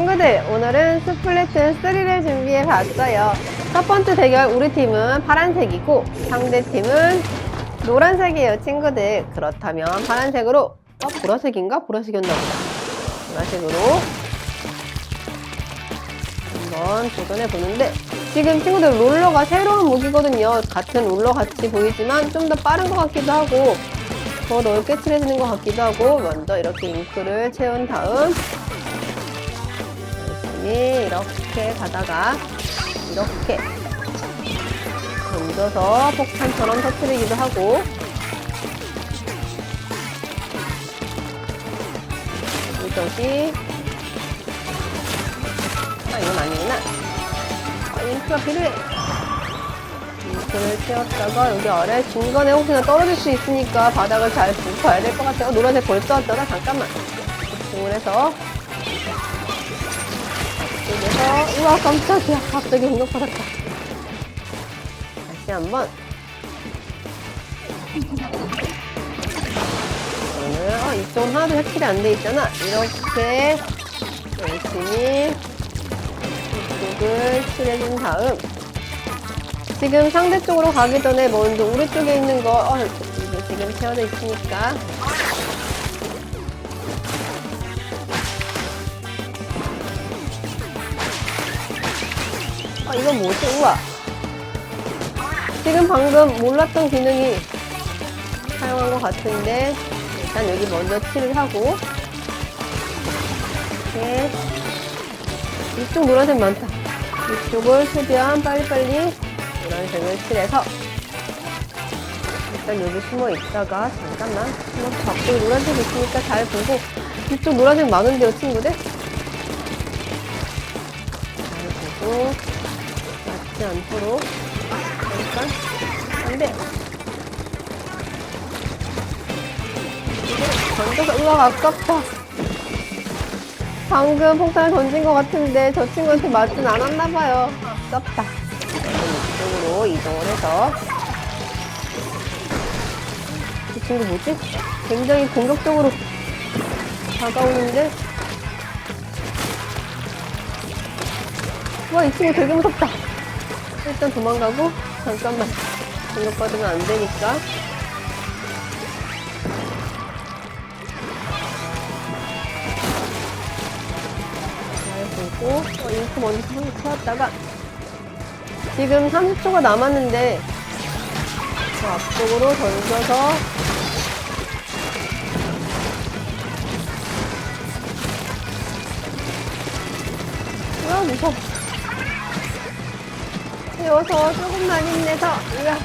친구들, 오늘은 스플래툰 3를 준비해 봤어요. 첫 번째 대결 우리 팀은 파란색이고 상대 팀은 노란색이에요, 친구들. 그렇다면 파란색으로 어, 보라색인가? 보라색이었나 보다. 보라색으로 한번 도전해 보는데 지금 친구들 롤러가 새로운 무기거든요. 같은 롤러 같이 보이지만 좀 더 빠른 것 같기도 하고 더 넓게 칠해지는 것 같기도 하고 먼저 이렇게 잉크를 채운 다음 열심히 이렇게 가다가 이렇게 던져서 폭탄처럼 터뜨리기도 하고. 이것이 아 이건 아니구나. 아, 잉크가 필요해. 잉크를 채웠다가 여기 아래 중간에 혹시나 떨어질 수 있으니까 바닥을 잘 가야 될 것 같아요. 노란색 벌써 왔잖아 잠깐만. 집중을 해서 와 깜짝이야. 갑자기 공격받았다. 다시 한번. 어, 이쪽은 하나도 해킬이 안 돼 있잖아. 이렇게 열심히 이쪽을 칠해준 다음. 지금 상대 쪽으로 가기 전에 먼저 우리 쪽에 있는 거 어, 이게 지금 채워져 있으니까 아 이건 뭐지? 우와 지금 방금 몰랐던 기능이 사용한 것 같은데 일단 여기 먼저 칠을 하고 이렇게 이쪽 노란색 많다 이쪽을 최대한 빨리빨리 노란색을 칠해서 일단 여기 숨어 있다가 잠깐만 숨어 밖에 노란색 있으니까 잘 보고 이쪽 노란색 많은데요 친구들? 잘 보고 맞지 않도록. 잠깐 안돼. 던져서 우와 아깝다. 방금 폭탄을 던진 것 같은데 저 친구한테 맞진 않았나봐요. 아깝다. 이쪽으로 이동을 해서. 이 친구 뭐지? 굉장히 공격적으로 다가오는데? 와 이 친구 되게 무섭다 일단 도망가고 잠깐만 공격 받으면 안 되니까. 잘 보고 어, 잉크 먼저 채웠다가 지금 30초가 남았는데 저 앞쪽으로 던져서 아 무서워 세워서 조금만 힘내서 으아.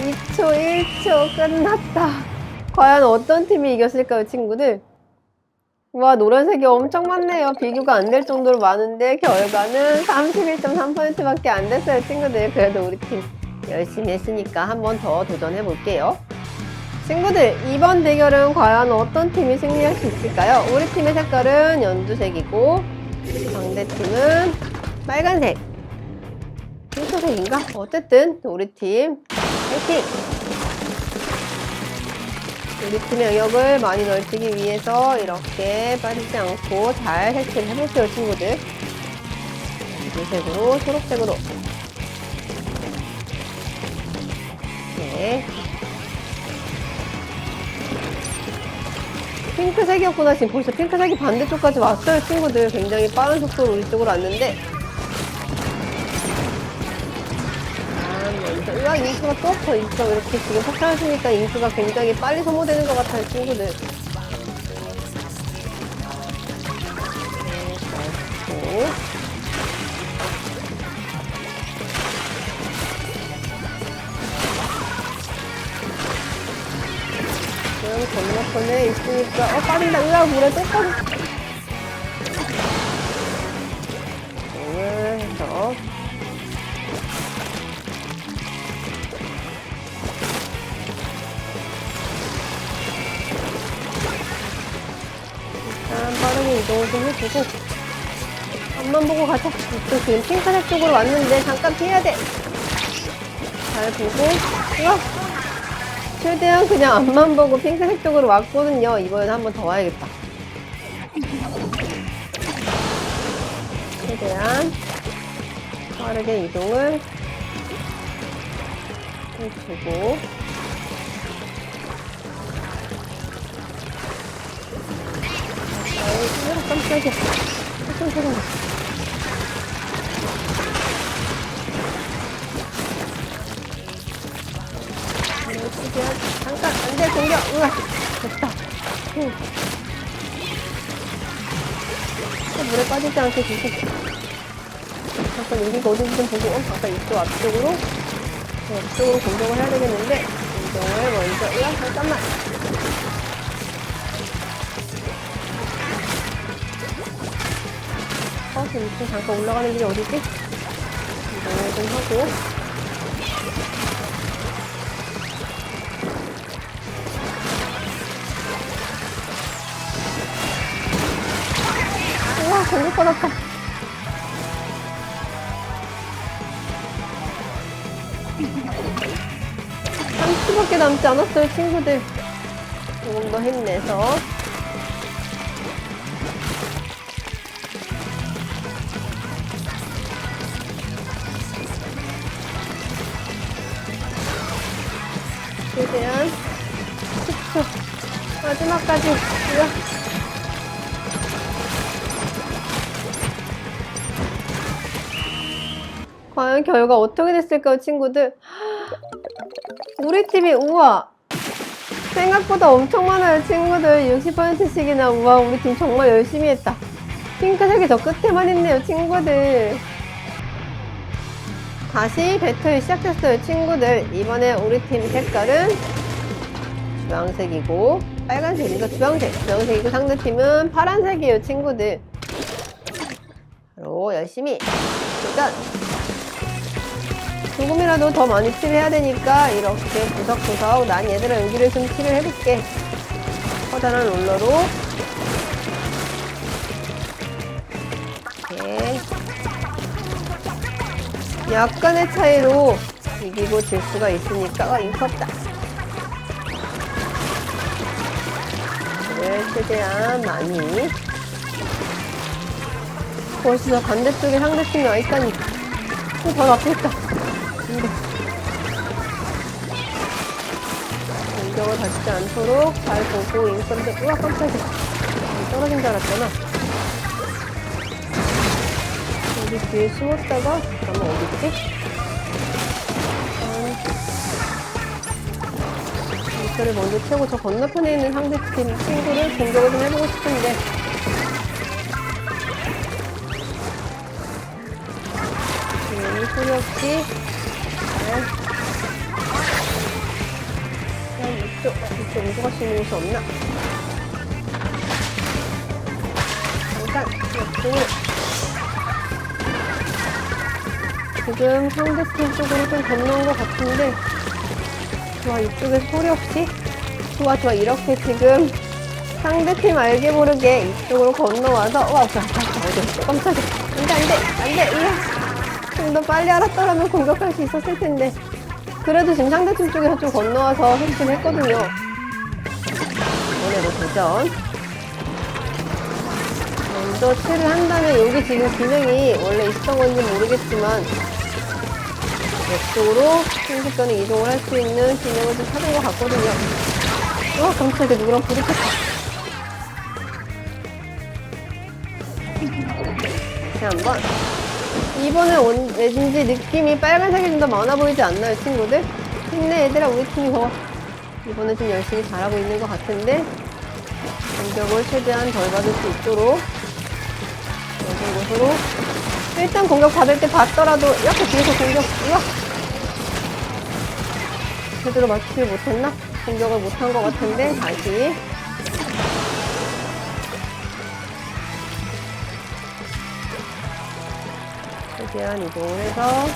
이초 1초 끝났다. 과연 어떤 팀이 이겼을까요, 친구들? 와, 노란색이 엄청 많네요. 비교가 안 될 정도로 많은데 결과는 31.3%밖에 안 됐어요, 친구들. 그래도 우리 팀 열심히 했으니까 한 번 더 도전해 볼게요. 친구들, 이번 대결은 과연 어떤 팀이 승리할 수 있을까요? 우리 팀의 색깔은 연두색이고 상대 팀은 빨간색. 핑크색인가? 어쨌든 우리 팀 화이팅! 우리 팀의 영역을 많이 넓히기 위해서 이렇게 빠지지 않고 잘 해체를 해볼게요, 친구들. 연두색으로, 초록색으로. 네. 핑크색이었구나. 지금 벌써 핑크색이 반대쪽까지 왔어요, 친구들. 굉장히 빠른 속도로 우리 쪽으로 왔는데. 아. 으악, 잉크가 또더 있어. 이렇게 지금 폭탄을 쓰니까 잉크가 굉장히 빨리 소모되는 것 같아요, 친구들. 네, 건너편에 있으니까, 어, 빠진다. 으악, 물에 또 빠져. 해서. 일단 빠르게 이동을 좀 해주고 앞만 보고 가자 이쪽 지금 핑크색 쪽으로 왔는데 잠깐 피해야 돼잘 보고 우와 최대한 그냥 앞만 보고 핑크색 쪽으로 왔거든요. 이번엔 한 번 더 와야겠다. 최대한 빠르게 이동을 해주고 아이, 깜짝이야. 깜짝이야. 최대한 잠깐 안돼 공격. 우와 됐다. 후. 또 물에 빠지지 않게 조심. 잠깐 여기가 어딘지 좀 보고 어, 잠깐 이쪽 앞쪽으로 네, 앞쪽으로 공격을 해야 되겠는데 공격을 먼저 으아 잠깐만 어 지금 잠깐 올라가는 길이 어디지? 이동을 좀 하고 우와 공격받았다. 삼초밖에 남지 않았어요 친구들. 조금 더 힘내서. 최대한 10초 마지막까지. 과연 결과 어떻게 됐을까요, 친구들? 우리 팀이 우와 생각보다 엄청 많아요, 친구들. 60%씩이나 우와 우리 팀 정말 열심히 했다. 핑크색이 저 끝에만 있네요, 친구들. 다시 배틀이 시작됐어요, 친구들. 이번에 우리 팀 색깔은 주황색이고 빨간색이니까 주황색, 주황색이고 상대팀은 파란색이에요, 친구들. 바로 열심히 도전! 조금이라도 더 많이 칠해야 되니까 이렇게 구석구석 난 얘들아 여기를 좀 칠을 해볼게. 커다란 롤러로. 이렇게. 약간의 차이로 이기고 질 수가 있으니까 아 없다 를 최대한 많이. 벌써 반대쪽에 상대팀이 와있다니 어, 바로 앞에 있다 공격을 받지 않도록 잘 보고 인건데 우와 깜짝이야. 떨어진 줄 알았잖아. 여기 뒤에 숨었다가 잠깐만 어디지? 이거를 먼저 채우고 저 건너편에 있는 상대팀 친구를 공격을 좀 해보고 싶은데. 지금 소리 없이. 과 어, 이쪽 이동할 수 있는 곳이 없나? 잠깐 이쪽으로 지금 상대팀 쪽으로 좀 건너온 것 같은데 좋아 이쪽에 소리 없이? 좋아 좋아 이렇게 지금 상대팀 알게 모르게 이쪽으로 건너와서 와 깜짝이야. 어디 깜짝이야. 안돼 안돼 안돼 으아 좀더 빨리 알았더라면 공격할 수 있었을 텐데 그래도 지금 상대팀 쪽에서 좀 건너와서 헬스를 했거든요. 이번에도 도전. 먼저 칠을 한 다음에 여기 지금 기능이 원래 있었던 건지 모르겠지만 옆쪽으로 순식간에 이동을 할 수 있는 기능을 좀 찾은 것 같거든요. 어 깜짝이야 누구랑 부딪혔다. 다시 한 번 이번에 온, 왠지 느낌이 빨간색이 좀 더 많아 보이지 않나요, 친구들? 힘내, 얘들아, 우리 팀이 더 이번에 좀 열심히 잘하고 있는 것 같은데 공격을 최대한 덜 받을 수 있도록 이런 곳으로 일단 공격 받을 때 봤더라도 이렇게 뒤에서 공격, 우와! 제대로 맞추지 못했나? 공격을 못한 것 같은데 다시 최대한 이동을 해서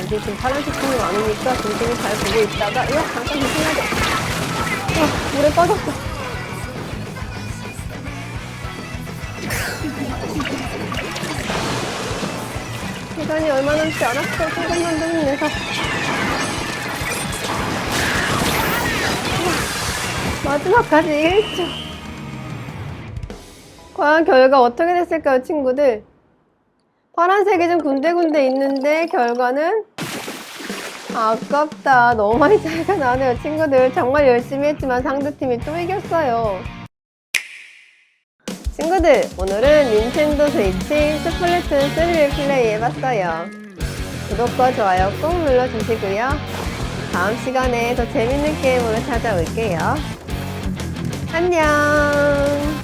여기 지금 파란색 팀이 많으니까 조심히 잘 보고 있다가 이거 잠깐 조심해야 돼. 어, 물에 빠졌어. 시간이 얼마 남지 않았어. 조금만 더 힘내서. 마지막까지 1초. 과연 결과 어떻게 됐을까요, 친구들? 파란색이 좀 군데군데 있는데 결과는 아깝다. 너무 많이 차이가 나네요, 친구들. 정말 열심히 했지만 상대팀이 또 이겼어요. 친구들, 오늘은 닌텐도 스위치 스플래툰 3를 플레이해봤어요. 구독과 좋아요 꼭 눌러주시고요. 다음 시간에 더 재밌는 게임으로 찾아올게요. 안녕!